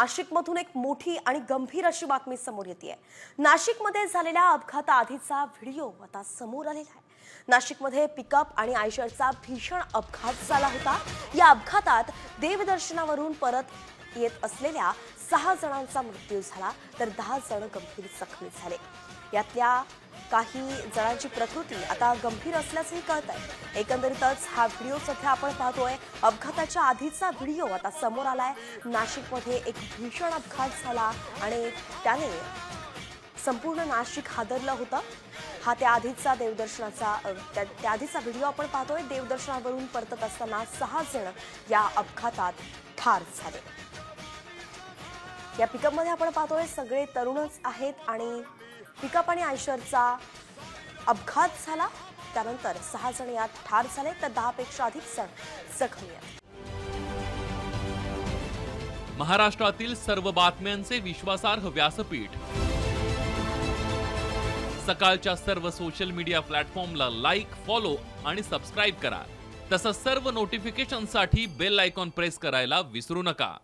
नाशिकमधून एक मोठी आणि गंभीर अशी बातमी समोर येते नाशिकमध्ये झालेल्या अपघाताआधीचा व्हिडिओ आता समोर आलेला आहे. नाशिकमध्ये पिकअप आणि आयशरचा भीषण अपघात झाला होता. या अपघातात देवदर्शनावरून परत येत असलेल्या सहा जणांचा मृत्यू झाला तर दहा जण गंभीर जखमी झाले. यातल्या काही जणांची प्रकृती आता गंभीर असल्याचंही कळत आहे एकंदरीतच हा व्हिडिओ सध्या आपण पाहतोय. अपघाताच्या आधीचा व्हिडिओ आता समोर आलाय. नाशिकमध्ये एक भीषण अपघात झाला आणि त्याने संपूर्ण नाशिक हादरलं होतं. हा त्या आधीचा देवदर्शनाचा त्या त्या आधीचा व्हिडिओ आपण पाहतोय. देवदर्शनावरून परतत असताना सहा जण या अपघातात ठार झाले. या पिकअपमध्ये आपण पाहतोय सगळे तरुणच आहेत आणि पिकअप आणि आयशरचा अपघात झाला. त्यानंतर सहा जण यात ठार झाले तर दहापेक्षा अधिक जण जखमी आहेत. महाराष्ट्रातील सर्व बातम्यांचे विश्वासार्ह व्यासपीठ. सकाळच्या सर्व सोशल मीडिया प्लॅटफॉर्मला लाईक फॉलो आणि सबस्क्राईब करा. तसंच सर्व नोटिफिकेशनसाठी बेल आयकॉन प्रेस करायला विसरू नका.